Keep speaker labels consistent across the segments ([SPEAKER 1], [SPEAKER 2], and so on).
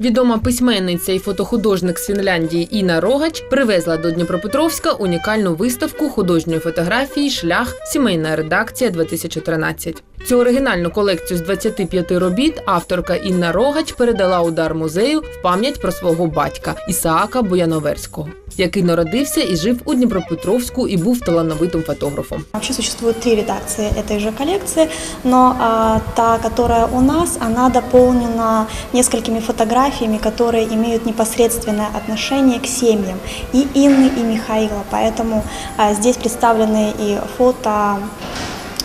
[SPEAKER 1] Відома письменниця і фотохудожник з Фінляндії Інна Рогач привезла до Дніпропетровська унікальну виставку художньої фотографії Шлях Сімейна редакція 2013. Цю оригінальну колекцію з 25 робіт авторка Інна Рогач передала у дар музею в пам'ять про свого батька Ісаака Бояноверського, який народився і жив у Дніпропетровську і був талановитим фотографом.
[SPEAKER 2] Вообще существует три редакции этой же коллекции, но а, та, которая у нас, она дополнена несколькими фотографиями, которые имеют непосредственное отношение к семьям и Инны, и Михаила. Поэтому а, здесь представлены и фото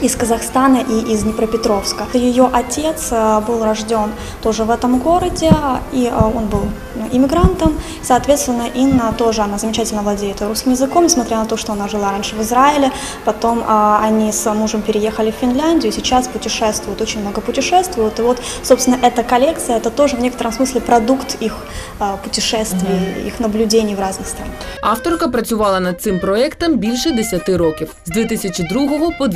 [SPEAKER 2] из Казахстана и из Днепропетровска. Ее отец а, был рожден тоже в этом городе, и а, он был ну, иммигрантом. Соответственно, Инна тоже, она замечательно владеет русским языком, несмотря на то, что она жила раньше в Израиле. Потом а, они с мужем переехали в Финляндию, сейчас путешествуют, очень много путешествуют. И вот, собственно, эта коллекция, это тоже в некотором смысле продукт их а, путешествий, их наблюдений в разных странах.
[SPEAKER 1] Авторка працювала над цим проектом більше 10 років з 2002 по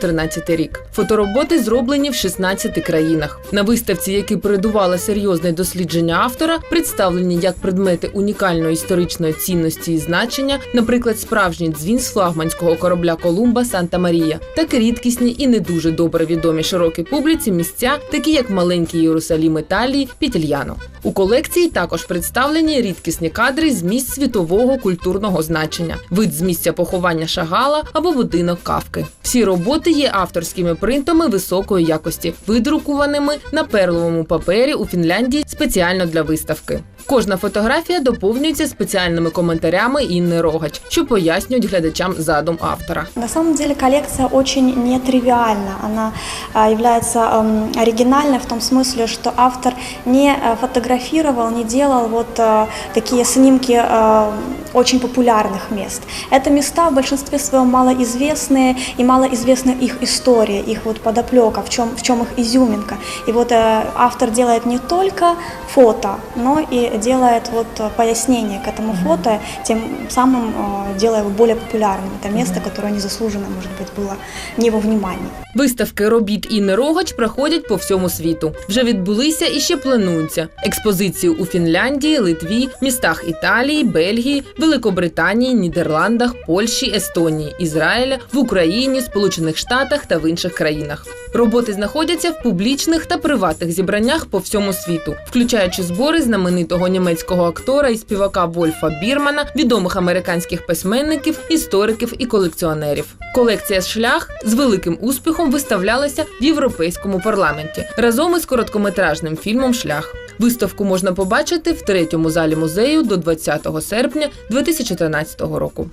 [SPEAKER 1] 2013 рік. Фотороботи зроблені в 16 країнах. На виставці, які передувала серйозне дослідження автора, представлені як предмети унікальної історичної цінності і значення, наприклад, справжній дзвін з флагманського корабля Колумба Санта Марія, так і рідкісні і не дуже добре відомі широкій публіці місця, такі як маленький Єрусалім Італії, Пітільяно. У колекції також представлені рідкісні кадри з місць світового культурного значення, вид з місця поховання Шагала або будинок Кавки. Всі роботи є авторськими принтами високої якості, видрукуваними на перловому папері у Фінляндії спеціально для виставки. Кожна фотографія доповнюється спеціальними коментарями Інни Рогач, що пояснюють глядачам задум автора.
[SPEAKER 2] На самом деле коллекция очень нетривиальна. Она а, является эм, оригинальной в том смысле, что автор не э, фотографировал, не делал вот э, такие снимки э, очень популярных мест. Это места в большинстве своем малоизвестные и малоизвестна их история, их вот подоплека, в чем, в чем их изюминка. И вот э, автор делает не только фото, но и делает вот э, пояснение к этому фото, тем самым э, делая его более популярным. Это место, которое незаслуженно, может быть, было не во внимании.
[SPEAKER 1] Виставки робіт Інни Рогач проходять по всьому світу. Вже відбулися і ще плануються експозиції у Фінляндії, Литві, містах Італії, Бельгії, Великобританії, Нідерландах, Польщі, Естонії, Ізраїля, в Україні, Сполучених Штатах та в інших країнах. Роботи знаходяться в публічних та приватних зібраннях по всьому світу, включаючи збори знаменитого німецького актора і співака Вольфа Бірмана, відомих американських письменників, істориків і колекціонерів. Колекція шлях з великим успіхом виставлялася в європейському парламенті разом із короткометражним фільмом Шлях. Виставку можна побачити в третьому залі музею до 20 серпня 2013 року.